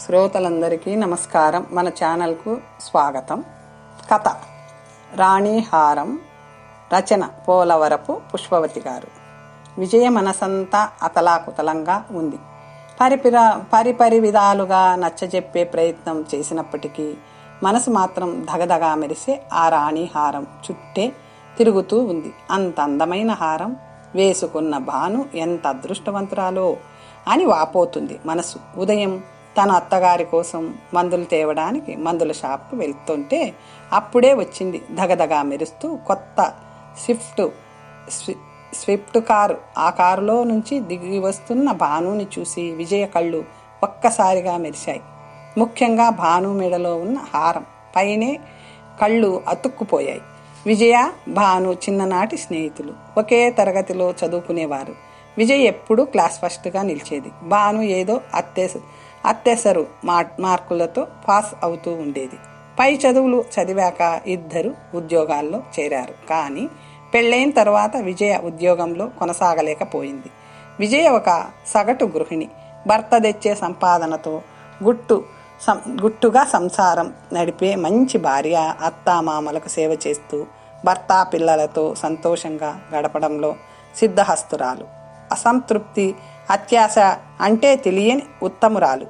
శ్రోతలందరికీ నమస్కారం. మన ఛానల్కు స్వాగతం. కథ. రాణిహారం రచన పోలవరపు పుష్పవతి గారు. విజయ మనసంతా అతలాకుతలంగా ఉంది. పరిపిర పరిపరి విధాలుగా నచ్చజెప్పే ప్రయత్నం చేసినప్పటికీ మనసు మాత్రం దగదగా మెరిసే ఆ రాణిహారం చుట్టే తిరుగుతూ ఉంది. అంత అందమైన హారం వేసుకున్న భాను ఎంత అదృష్టవంతురాలో అని వాపోతుంది మనసు. ఉదయం తన అత్తగారి కోసం మందులు తేవడానికి మందుల షాప్కు వెళ్తుంటే అప్పుడే వచ్చింది దగదగా మెరుస్తూ కొత్త స్విఫ్ట్ స్వి- స్విఫ్ట్ కారు. ఆ కారులో నుంచి దిగి వస్తున్న భానుని చూసి విజయ కళ్ళు ఒక్కసారిగా మెరిశాయి. ముఖ్యంగా భాను మెడలో ఉన్న హారం. పైనే కళ్ళు అతుక్కుపోయాయి. విజయ భాను చిన్ననాటి స్నేహితులు. ఒకే తరగతిలో చదువుకునేవారు. విజయ్ ఎప్పుడూ క్లాస్ ఫస్ట్గా నిలిచేది. భాను ఏదో అత్తే అత్తెసరు మా మార్కులతో పాస్ అవుతూ ఉండేది. పై చదువులు చదివాక ఇద్దరు ఉద్యోగాల్లో చేరారు. కానీ పెళ్ళైన తర్వాత విజయ ఉద్యోగంలో కొనసాగలేకపోయింది. విజయ ఒక సగటు గృహిణి. భర్త తెచ్చే సంపాదనతో గుట్టు సం గుట్టుగా సంసారం నడిపే మంచి భార్య అత్తామామలకు సేవ చేస్తూ భర్త పిల్లలతో సంతోషంగా గడపడంలో సిద్ధహస్తురాలు. అసంతృప్తి అత్యాశ అంటే తెలియని ఉత్తమురాలు.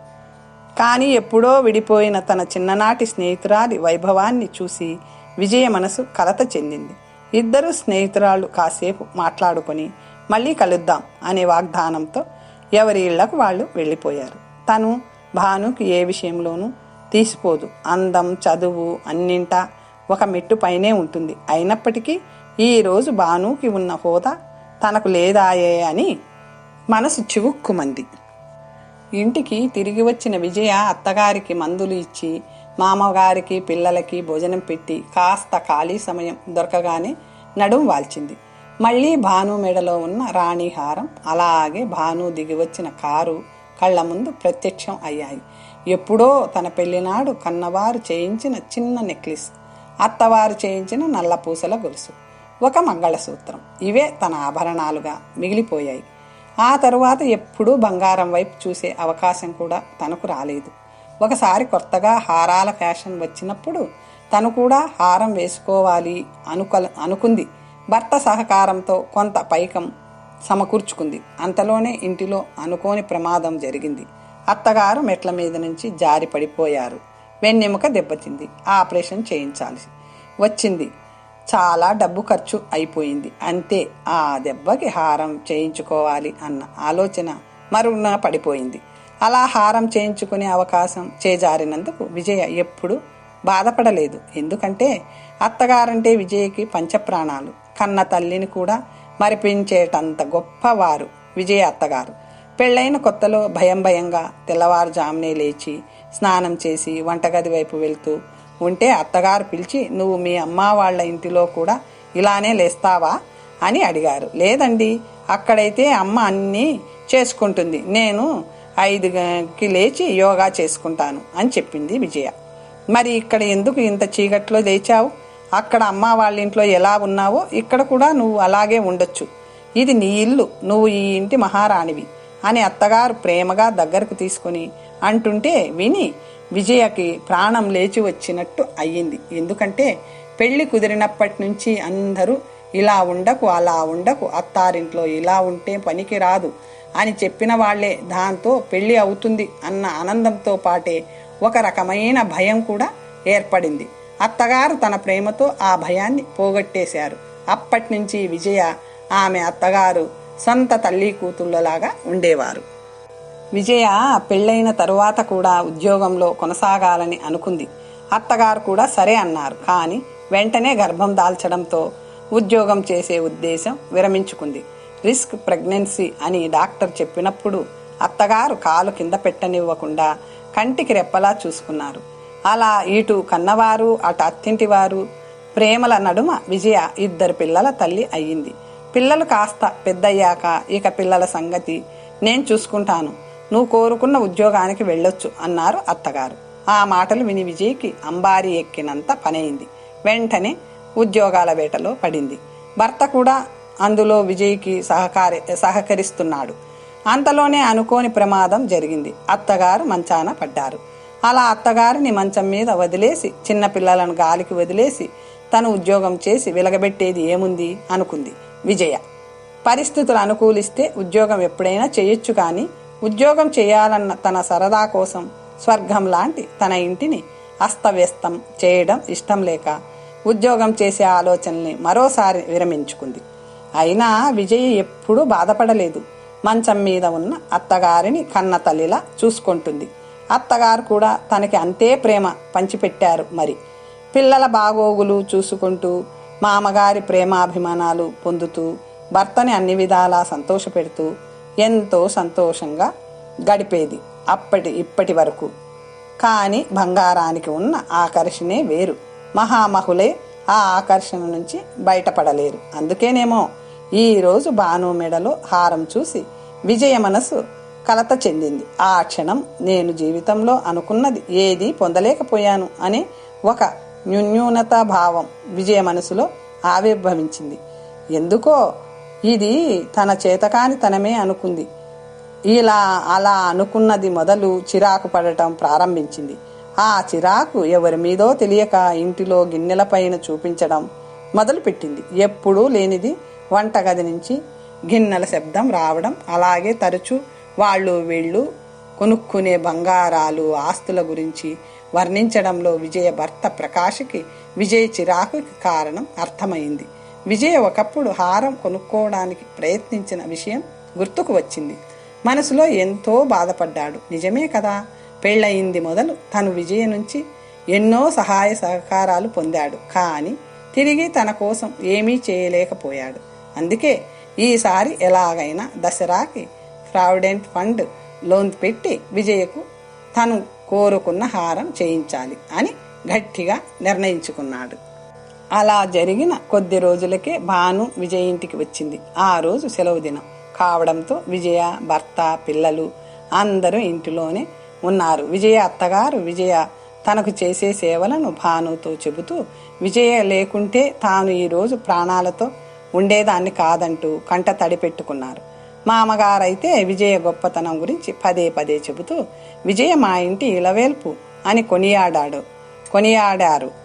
కానీ ఎప్పుడో విడిపోయిన తన చిన్ననాటి స్నేహితురాలి వైభవాన్ని చూసి విజయ మనసు కలత చెందింది. ఇద్దరు స్నేహితురాలు కాసేపు మాట్లాడుకొని మళ్ళీ కలుద్దాం అనే వాగ్దానంతో ఎవరి ఇళ్ళకు వాళ్ళు వెళ్ళిపోయారు. తను భానుకి ఏ విషయంలోనూ తీసిపోదు. అందం చదువు అన్నింటా ఒక మెట్టు పైనే ఉంటుంది. అయినప్పటికీ ఈరోజు భానుకి ఉన్న హోదా తనకు లేదాయే అని మనసు చివుక్కుమంది. ఇంటికి తిరిగి వచ్చిన విజయ అత్తగారికి మందులు ఇచ్చి మామగారికి పిల్లలకి భోజనం పెట్టి కాస్త ఖాళీ సమయం దొరకగానే నడుం వాల్చింది. మళ్ళీ భాను మెడలో ఉన్న రాణి హారం అలాగే భాను దిగి వచ్చిన కారు కళ్ళ ముందు ప్రత్యక్షం అయ్యాయి. ఎప్పుడో తన పెళ్ళినాడు కన్నవారు చేయించిన చిన్న నెక్లెస్ అత్తవారు చేయించిన నల్లపూసల గొలుసు. ఒక మంగళసూత్రం. ఇవే తన ఆభరణాలుగా మిగిలిపోయాయి. ఆ తరువాత ఎప్పుడూ బంగారం వైపు చూసే అవకాశం కూడా తనకు రాలేదు. ఒకసారి కొత్తగా హారాల ఫ్యాషన్ వచ్చినప్పుడు తను కూడా హారం వేసుకోవాలి అనుక అనుకుంది. భర్త సహకారంతో కొంత పైకం సమకూర్చుకుంది. అంతలోనే ఇంటిలో అనుకోని ప్రమాదం జరిగింది. అత్తగారు మెట్ల మీద నుంచి జారి పడిపోయారు వెన్నెముక దెబ్బతింది. ఆపరేషన్ చేయించాల్సి వచ్చింది. చాలా డబ్బు ఖర్చు అయిపోయింది. అంతే ఆ దెబ్బకి హారం చేయించుకోవాలి అన్న ఆలోచన మరుగున పడిపోయింది. అలా హారం చేయించుకునే అవకాశం చేజారినందుకు విజయ ఎప్పుడు బాధపడలేదు. ఎందుకంటే అత్తగారంటే విజయకి పంచప్రాణాలు. కన్న తల్లిని కూడా మరిపించేటంత గొప్పవారు విజయ అత్తగారు. పెళ్ళైన కొత్తలో భయం భయంగా తెల్లవారుజామునే లేచి స్నానం చేసి వంటగది వైపు వెళ్తూ ఉంటే అత్తగారు పిలిచి నువ్వు మీ అమ్మ వాళ్ళ ఇంటిలో కూడా ఇలానే లేస్తావా? అని అడిగారు. లేదండి అక్కడైతే అమ్మ అన్నీ చేసుకుంటుంది. నేను ఐదుకి లేచి యోగా చేసుకుంటాను అని చెప్పింది విజయ. మరి ఇక్కడ ఎందుకు ఇంత చీకట్లో లేచావు? అక్కడ అమ్మ వాళ్ళ ఇంట్లో ఎలా ఉన్నావో ఇక్కడ కూడా నువ్వు అలాగే ఉండొచ్చు. ఇది నీ ఇల్లు నువ్వు ఈ ఇంటి మహారాణివి అని అత్తగారు ప్రేమగా దగ్గరకు తీసుకుని అంటుంటే విని విజయకి ప్రాణం లేచి వచ్చినట్టు అయ్యింది. ఎందుకంటే పెళ్ళి కుదిరినప్పటి నుంచి అందరూ ఇలా ఉండకు అలా ఉండకు అత్తారింట్లో ఇలా ఉంటే పనికి రాదు అని చెప్పిన వాళ్ళే దాంతో పెళ్ళి అవుతుంది అన్న ఆనందంతో పాటే ఒక రకమైన భయం కూడా ఏర్పడింది. అత్తగారు తన ప్రేమతో ఆ భయాన్ని పోగొట్టేశారు. అప్పటి నుంచి విజయ ఆమె అత్తగారు సొంత తల్లి కూతుళ్ళలాగా ఉండేవారు. విజయ పెళ్ళైన తరువాత కూడా ఉద్యోగంలో కొనసాగాలని అనుకుంది. అత్తగారు కూడా సరే అన్నారు. కానీ వెంటనే గర్భం దాల్చడంతో ఉద్యోగం చేసే ఉద్దేశం విరమించుకుంది. రిస్క్ ప్రెగ్నెన్సీ అని డాక్టర్ చెప్పినప్పుడు అత్తగారు కాలు కింద పెట్టనివ్వకుండా కంటికి రెప్పలా చూసుకున్నారు. అలా ఇటు కన్నవారు అటు అత్తింటి వారు ప్రేమల నడుమ విజయ ఇద్దరు పిల్లల తల్లి అయ్యింది. పిల్లలు కాస్త పెద్దయ్యాక ఇక పిల్లల సంగతి నేను చూసుకుంటాను. నువ్వు కోరుకున్న ఉద్యోగానికి వెళ్ళొచ్చు అన్నారు అత్తగారు. ఆ మాటలు విని విజయ్కి అంబారి ఎక్కినంత పనైంది. వెంటనే ఉద్యోగాల వేటలో పడింది. భర్త కూడా అందులో విజయ్కి సహకారి సహకరిస్తున్నాడు. అంతలోనే అనుకోని ప్రమాదం జరిగింది. అత్తగారు మంచాన పడ్డారు. అలా అత్తగారిని మంచం మీద వదిలేసి చిన్న పిల్లలను గాలికి వదిలేసి తను ఉద్యోగం చేసి వెలగబెట్టేది ఏముంది? అనుకుంది విజయ. పరిస్థితులు అనుకూలిస్తే ఉద్యోగం ఎప్పుడైనా చేయొచ్చు కానీ ఉద్యోగం చేయాలన్న తన సరదా కోసం స్వర్గం లాంటి తన ఇంటిని అస్తవ్యస్తం చేయడం ఇష్టం లేక ఉద్యోగం చేసే ఆలోచనల్ని మరోసారి విరమించుకుంది. అయినా విజయ్ ఎప్పుడూ బాధపడలేదు. మంచం మీద ఉన్న అత్తగారిని కన్న తల్లిలా చూసుకుంటుంది. అత్తగారు కూడా తనకి అంతే ప్రేమ పంచిపెట్టారు మరి. పిల్లల బాగోగులు చూసుకుంటూ మామగారి ప్రేమాభిమానాలు పొందుతూ భర్తని అన్ని విధాలా సంతోషపెడుతూ ఎంతో సంతోషంగా గడిపేది అప్పటి ఇప్పటి వరకు. కానీ బంగారానికి ఉన్న ఆకర్షణే వేరు. మహామహులే ఆ ఆకర్షణ నుంచి బయటపడలేరు. అందుకేనేమో ఈ రోజు భాను మెడలో హారం చూసి విజయ మనసు కలత చెందింది. ఆ క్షణం నేను జీవితంలో అనుకున్నది ఏది పొందలేకపోయాను అని ఒక న్యూన్యూనతా భావం విజయ మనసులో ఆవిర్భవించింది. ఎందుకో ఇది తన చేతకాని తనమే అనుకుంది. ఇలా అలా అనుకున్నది మొదలు చిరాకు పడటం ప్రారంభించింది. ఆ చిరాకు ఎవరి మీదో తెలియక ఇంటిలో గిన్నెలపైన చూపించడం మొదలుపెట్టింది. ఎప్పుడూ లేనిది వంటగది నుంచి గిన్నెల శబ్దం రావడం అలాగే తరచూ వాళ్ళు వీళ్ళు కొనుక్కునే బంగారాలు ఆస్తుల గురించి వర్ణించడంలో విజయ భర్త ప్రకాష్కి విజయ్ చిరాకు కారణం అర్థమైంది. విజయ ఒకప్పుడు హారం కొనుక్కోవడానికి ప్రయత్నించిన విషయం గుర్తుకు వచ్చింది. మనసులో ఎంతో బాధపడ్డాడు. నిజమే కదా? పెళ్ళయింది మొదలు తను విజయ నుంచి ఎన్నో సహాయ సహకారాలు పొందాడు. కానీ తిరిగి తన కోసం ఏమీ చేయలేకపోయాడు. అందుకే ఈసారి ఎలాగైనా దసరాకి ప్రావిడెంట్ ఫండ్ లోన్ పెట్టి విజయకు తను కోరుకున్న హారం చేయించాలి అని గట్టిగా నిర్ణయించుకున్నాడు. అలా జరిగిన కొద్ది రోజులకే భాను విజయ ఇంటికి వచ్చింది. ఆ రోజు సెలవు దినం. కావడంతో విజయ భర్త పిల్లలు అందరూ ఇంటిలోనే ఉన్నారు. విజయ అత్తగారు విజయ తనకు చేసే సేవలను భానుతో చెబుతూ విజయ లేకుంటే తాను ఈరోజు ప్రాణాలతో ఉండేదాన్ని కాదంటూ కంట తడిపెట్టుకున్నారు మామగారైతే విజయ గొప్పతనం గురించి పదే పదే చెబుతూ విజయ మా ఇంటి ఇలవేల్పు అని కొనియాడాడు. కొనియాడారు.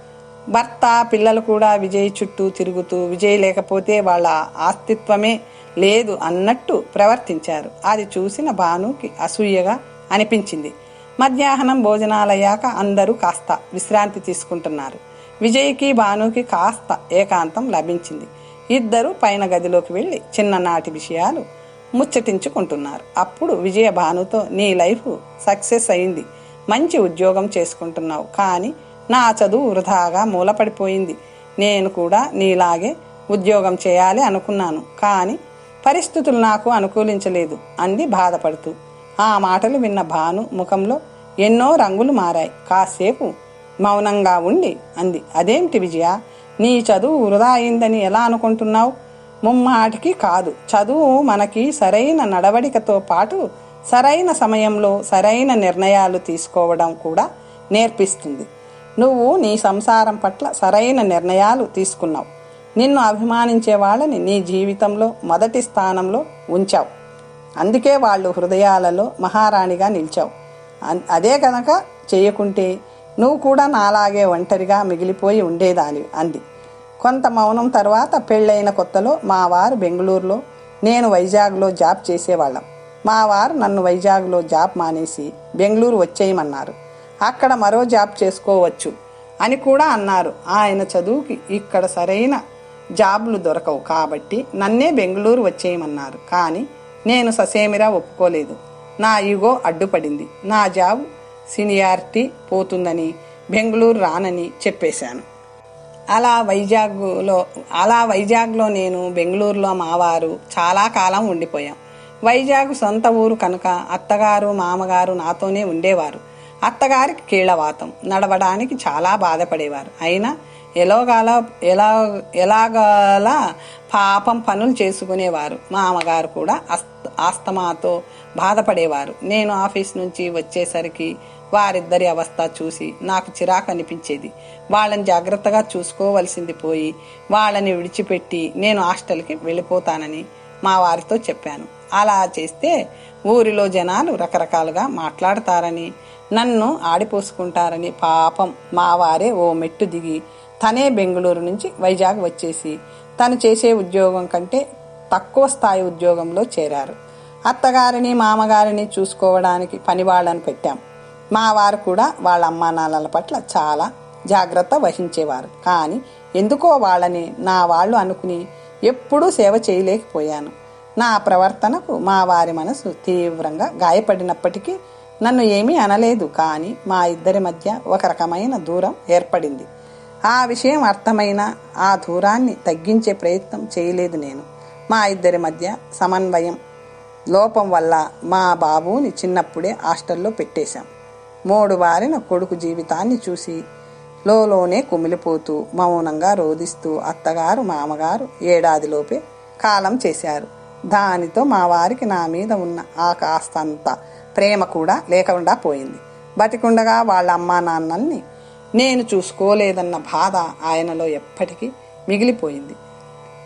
భర్త పిల్లలు కూడా విజయ్ చుట్టూ తిరుగుతూ విజయ్ లేకపోతే వాళ్ళ ఆస్తిత్వమే లేదు అన్నట్టు ప్రవర్తించారు. అది చూసిన భానుకి అసూయగా అనిపించింది. మధ్యాహ్నం భోజనాలయ్యాక అందరూ కాస్త విశ్రాంతి తీసుకుంటున్నారు. విజయ్కి భానుకి కాస్త ఏకాంతం లభించింది. ఇద్దరు పైన గదిలోకి వెళ్ళి చిన్ననాటి విషయాలు ముచ్చటించుకుంటున్నారు. అప్పుడు విజయ భానుతో నీ లైఫ్ సక్సెస్ అయింది. మంచి ఉద్యోగం చేసుకుంటున్నావు. కానీ నా చదువు వృధాగా మూలపడిపోయింది. నేను కూడా నీలాగే ఉద్యోగం చేయాలి అనుకున్నాను. కానీ పరిస్థితులు నాకు అనుకూలించలేదు అంది బాధపడుతూ. ఆ మాటలు విన్న భాను ముఖంలో ఎన్నో రంగులు మారాయి. కాసేపు మౌనంగా ఉండి అంది. అదేమిటి విజయ? నీ చదువు వృధా అయిందని ఎలా అనుకుంటున్నావు? ముమ్మాటికి కాదు. చదువు మనకి సరైన నడవడికతో పాటు సరైన సమయంలో సరైన నిర్ణయాలు తీసుకోవడం కూడా నేర్పిస్తుంది. నువ్వు నీ సంసారం పట్ల సరైన నిర్ణయాలు తీసుకున్నావు. నిన్ను అభిమానించే వాళ్ళని నీ జీవితంలో మొదటి స్థానంలో ఉంచావు. అందుకే వాళ్ళు హృదయాలలో మహారాణిగా నిలిచావు. అదే కనుక చేయకుంటే నువ్వు కూడా నాలాగే ఒంటరిగా మిగిలిపోయి ఉండేదానివి అంది. కొంత మౌనం తర్వాత పెళ్ళైన కొత్తలో మా వారు బెంగళూరులో నేను వైజాగ్లో జాబ్ చేసేవాళ్ళం. మా వారు నన్ను వైజాగ్లో జాబ్ మానేసి బెంగళూరు వచ్చేయమన్నారు. అక్కడ మరో జాబ్ చేసుకోవచ్చు అని కూడా అన్నారు. ఆయన చదువుకి ఇక్కడ సరైన జాబ్లు దొరకవు కాబట్టి నన్నే బెంగళూరు వచ్చేయమన్నారు. కానీ నేను ససేమిరా ఒప్పుకోలేదు. నా ఈగో అడ్డుపడింది. నా జాబ్ సీనియారిటీ పోతుందని బెంగళూరు రానని చెప్పేశాను. అలా వైజాగ్లో అలా వైజాగ్లో నేను బెంగళూరులో మావారు చాలా కాలం ఉండిపోయాం. వైజాగ్ సొంత ఊరు కనుక అత్తగారు మామగారు నాతోనే ఉండేవారు. అత్తగారికి కీళ్ళవాతం నడవడానికి చాలా బాధపడేవారు. అయినా ఎలాగాల ఎలా ఎలాగలా పాపం పనులు చేసుకునేవారు. మా అమ్మగారు కూడా ఆస్తమాతో బాధపడేవారు. నేను ఆఫీస్ నుంచి వచ్చేసరికి వారిద్దరి అవస్థ చూసి నాకు చిరాకు అనిపించేది. వాళ్ళని జాగ్రత్తగా చూసుకోవలసింది పోయి వాళ్ళని విడిచిపెట్టి నేను హాస్టల్కి వెళ్ళిపోతానని మా వారితో చెప్పాను. అలా చేస్తే ఊరిలో జనాలు రకరకాలుగా మాట్లాడతారని నన్ను ఆడిపోసుకుంటారని పాపం మా వారే ఓ మెట్టు దిగి తనే బెంగళూరు నుంచి వైజాగ్ వచ్చేసి తను చేసే ఉద్యోగం కంటే తక్కువ స్థాయి ఉద్యోగంలో చేరారు. అత్తగారిని మామగారిని చూసుకోవడానికి పని వాళ్ళని పెట్టాం. మా వారు కూడా వాళ్ళ అమ్మా నాన్నల పట్ల చాలా జాగ్రత్త వహించేవారు. కానీ ఎందుకో వాళ్ళని నా వాళ్ళు అనుకుని ఎప్పుడూ సేవ చేయలేకపోయాను. నా ప్రవర్తనకు మా వారి మనసు తీవ్రంగా గాయపడినప్పటికీ నన్ను ఏమీ అనలేదు కానీ మా ఇద్దరి మధ్య ఒక రకమైన దూరం ఏర్పడింది. ఆ విషయం అర్థమైన ఆ దూరాన్ని తగ్గించే ప్రయత్నం చేయలేదు నేను. మా ఇద్దరి మధ్య సమన్వయం లోపం వల్ల మా బాబుని చిన్నప్పుడే హాస్టల్లో పెట్టేశాం. మూడు వారిన కొడుకు జీవితాన్ని చూసి లోలోనే కుమిలిపోతూ మౌనంగా రోధిస్తూ అత్తగారు మామగారు ఏడాదిలోపే కాలం చేశారు. దానితో మా వారికి నా మీద ఉన్న ఆ కాస్తంత ప్రేమ కూడా లేకుండా పోయింది. బతికుండగా వాళ్ళ అమ్మా నాన్నల్ని నేను చూసుకోలేదన్న బాధ ఆయనలో ఎప్పటికీ మిగిలిపోయింది.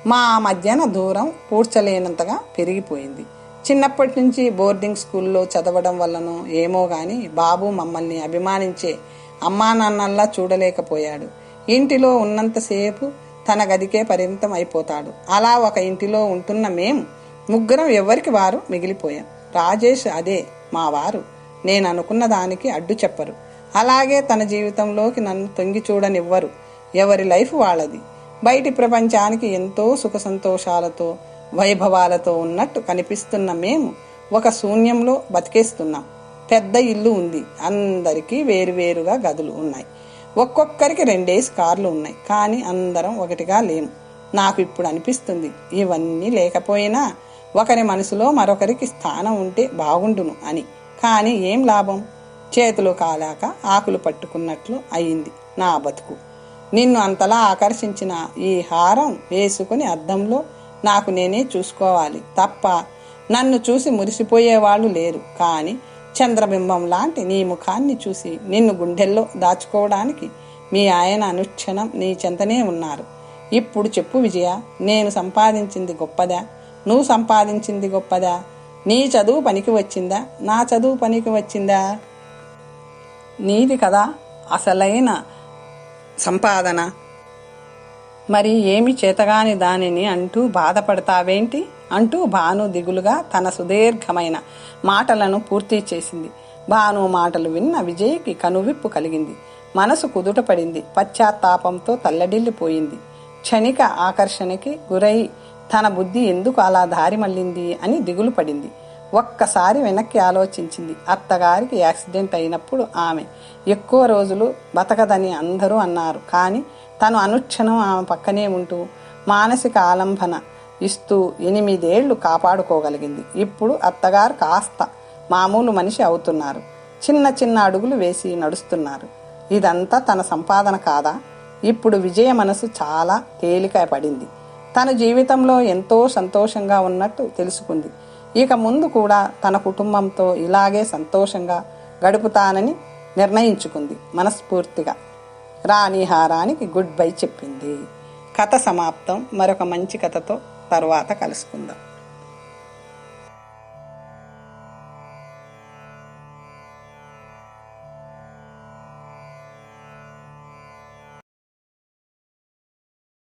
మా మధ్యన దూరం పూడ్చలేనంతగా పెరిగిపోయింది. చిన్నప్పటి నుంచి బోర్డింగ్ స్కూల్లో చదవడం వల్లనో ఏమో కానీ బాబు మమ్మల్ని అభిమానించే అమ్మా నాన్నల్లా చూడలేకపోయాడు. ఇంటిలో ఉన్నంతసేపు తన గదికే పరిమితం అయిపోతాడు. అలా ఒక ఇంటిలో ఉంటున్న మేము ముగ్గురం ఎవరికి వారు మిగిలిపోయాం. రాజేష్ అదే మా వారు నేను అనుకున్న దానికి అడ్డు చెప్పరు. అలాగే తన జీవితంలోకి నన్ను తొంగి చూడనివ్వరు. ఎవరి లైఫ్ వాళ్ళది. బయటి ప్రపంచానికి ఎంతో సుఖ సంతోషాలతో వైభవాలతో ఉన్నట్టు కనిపిస్తున్న మేము ఒక శూన్యంలో బతికేస్తున్నాం. పెద్ద ఇల్లు ఉంది. అందరికీ వేరువేరుగా గదులు ఉన్నాయి. ఒక్కొక్కరికి రెండేసి కార్లు ఉన్నాయి. కానీ అందరం ఒకటిగా లేము. నాకు ఇప్పుడు అనిపిస్తుంది ఇవన్నీ లేకపోయినా ఒకరి మనసులో మరొకరికి స్థానం ఉంటే బాగుండును అని. కానీ ఏం లాభం? చేతులు కాలాక ఆకులు పట్టుకున్నట్లు అయింది నా బతుకు. నిన్ను అంతలా ఆకర్షించిన ఈ హారం వేసుకుని అద్దంలో నాకు నేనే చూసుకోవాలి తప్ప నన్ను చూసి మురిసిపోయేవాళ్ళు లేరు. కానీ చంద్రబింబం లాంటి నీ ముఖాన్ని చూసి నిన్ను గుండెల్లో దాచుకోవడానికి మీ ఆయన అనుక్షణం నీ చెంతనే ఉన్నారు. ఇప్పుడు చెప్పు విజయ నేను సంపాదించింది గొప్పదా? నువ్వు సంపాదించింది గొప్పదా? నీ చదువు పనికి వచ్చిందా? నా చదువు పనికి వచ్చిందా? నీది కదా అసలైన సంపాదన. మరి ఏమి చేతగాని దానిని అంటూ బాధపడతావేంటి? అంటూ భాను దిగులుగా తన సుదీర్ఘమైన మాటలను పూర్తి చేసింది. భాను మాటలు విన్న విజయ్కి కనువిప్పు కలిగింది. మనసు కుదుటపడింది. పశ్చాత్తాపంతో తల్లడిల్లిపోయింది. క్షణిక ఆకర్షణకి గురై తన బుద్ధి ఎందుకు అలా దారి మళ్ళింది అని దిగులు పడింది. ఒక్కసారి వెనక్కి ఆలోచించింది. అత్తగారికి యాక్సిడెంట్ అయినప్పుడు ఆమె ఎక్కువ రోజులు బతకదని అందరూ అన్నారు. కానీ తను అనుక్షణం ఆమె పక్కనే ఉంటూ మానసిక ఆలంబన ఇస్తూ ఎనిమిదేళ్ళు కాపాడుకోగలిగింది. ఇప్పుడు అత్తగారు కాస్త మామూలు మనిషి అవుతున్నారు. చిన్న చిన్న అడుగులు వేసి నడుస్తున్నారు. ఇదంతా తన సంపాదన కాదా? ఇప్పుడు విజయ మనసు చాలా తేలిక పడింది తన జీవితంలో ఎంతో సంతోషంగా ఉన్నట్టు తెలుసుకుంది. ఇక ముందు కూడా తన కుటుంబంతో ఇలాగే సంతోషంగా గడుపుతానని నిర్ణయించుకుంది మనస్ఫూర్తిగా. రాణిహారానికి గుడ్ బై చెప్పింది. కథ సమాప్తం. మరొక మంచి కథతో తర్వాత కలుసుకుందాం.